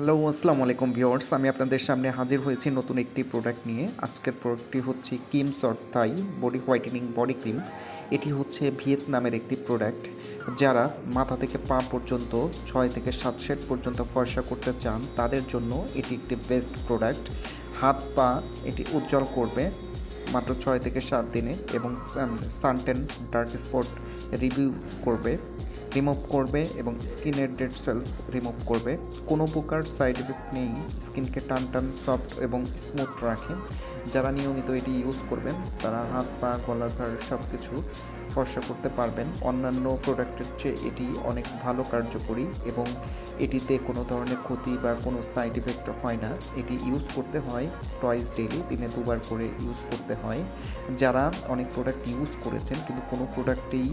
Hello, আসসালামু আলাইকুম viewers. আমি আপনাদের সামনে হাজির হয়েছি নতুন একটি প্রোডাক্ট নিয়ে। আজকের প্রোডাক্টটি হচ্ছে কিম sort Thai body whitening, body cream. এটি হচ্ছে ভিয়েতনামের একটি প্রোডাক্ট যারা মাথা থেকে পা পর্যন্ত, ছয় থেকে সাত সেট পর্যন্ত ফর্সা করতে চান, তাদের জন্য এটি একটি বেস্ট প্রোডাক্ট হাত, পা এটি উজ্জ্বল করবে মাত্র ছয় থেকে সাত দিনে এবং সানটেন ডার্ক স্পট রিভিউ করবে। রিমুভ করবে এবং স্কিনের ডেড সেলস রিমুভ করবে। কোনো প্রকার সাইড এফেক্ট নেই স্কিনকে টান টান সফট এবং স্মুথ রাখে। যারা নিয়মিত এটি ইউজ করবেন, তারা হাত, পা গলা ঘাড় সব কিছু ফর্সা করতে পারবেন। অন্যান্য প্রোডাক্টের চেয়ে এটি অনেক ভালো কার্যকরী এবং এটিতে কোনো ধরনের ক্ষতি বা কোনো সাইড এফেক্ট হয় না। এটি ইউজ করতে হয় টয়েস ডেলি দিনে দুবার করে ইউজ করতে হয়। যারা অনেক প্রোডাক্ট ইউজ করেছেন, কিন্তু কোনো প্রোডাক্টেই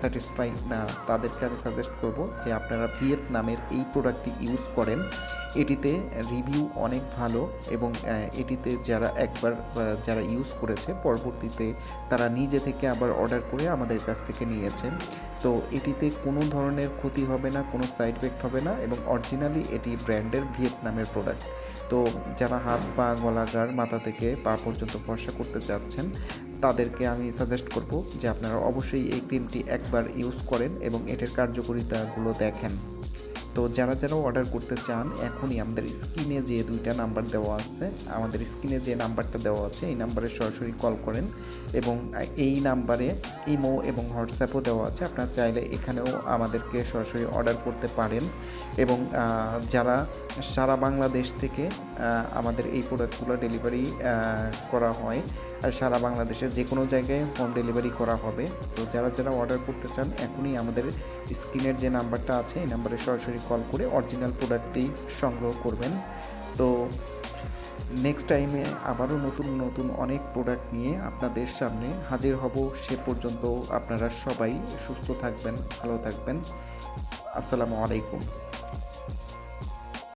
স্যাটিসফাই না তাদেরকে আমি সাজেস্ট করব যে আপনারা ভিয়েতনামের এই প্রোডাক্টটি ইউজ করেন। এটিতে রিভিউ অনেক ভালো এবং এটিতে যারা একবার যারা ইউজ করেছে, পরবর্তীতে তারা নিজে থেকে আবার অর্ডার করে আমাদের কাছ থেকে নিয়েছেন তো এটিতে কোনো ধরনের ক্ষতি হবে না, কোনো সাইড এফেক্ট হবে না এবং অরিজিনালি এটি ব্র্যান্ডের ভিয়েতনামের প্রোডাক্ট তো যারা হাত পা গলাগার মাথা থেকে পা পর্যন্ত ফর্সা করতে চাচ্ছেন তাদেরকে আমি সাজেস্ট করব যে আপনারা অবশ্যই এই ক্রিমটি একবার ইউজ করেন এবং এটার কার্যকারিতাগুলো দেখেন। তো যারা যারা অর্ডার করতে চান, এখনই আমাদের স্ক্রিনে যে দুইটা নাম্বার দেওয়া আছে, আমাদের স্ক্রিনে যে নাম্বারটা দেওয়া আছে, এই নাম্বারে সরাসরি কল করেন এবং এই নাম্বারে ইমো এবং হোয়াটসঅ্যাপও দেওয়া আছে। আপনারা চাইলে এখানেও আমাদেরকে সরাসরি অর্ডার করতে পারেন এবং যারা সারা বাংলাদেশ থেকে আমাদের এই প্রোডাক্টগুলো ডেলিভারি করা হয়, আর সারা বাংলাদেশে যে কোনো জায়গায় হোম ডেলিভারি করা হবে। তো যারা যারা অর্ডার করতে চান, এখনই আমাদের স্ক্রিনের যে নাম্বারটা আছে, এই নাম্বারে সরাসরি কল করে অরিজিনাল প্রোডাক্টটি সংগ্রহ করবেন। তো নেক্সট টাইমে আবারও নতুন নতুন অনেক প্রোডাক্ট নিয়ে আপনাদের সামনে হাজির হব। সে পর্যন্ত আপনারা সবাই সুস্থ থাকবেন, ভালো থাকবেন। আসসালামু আলাইকুম।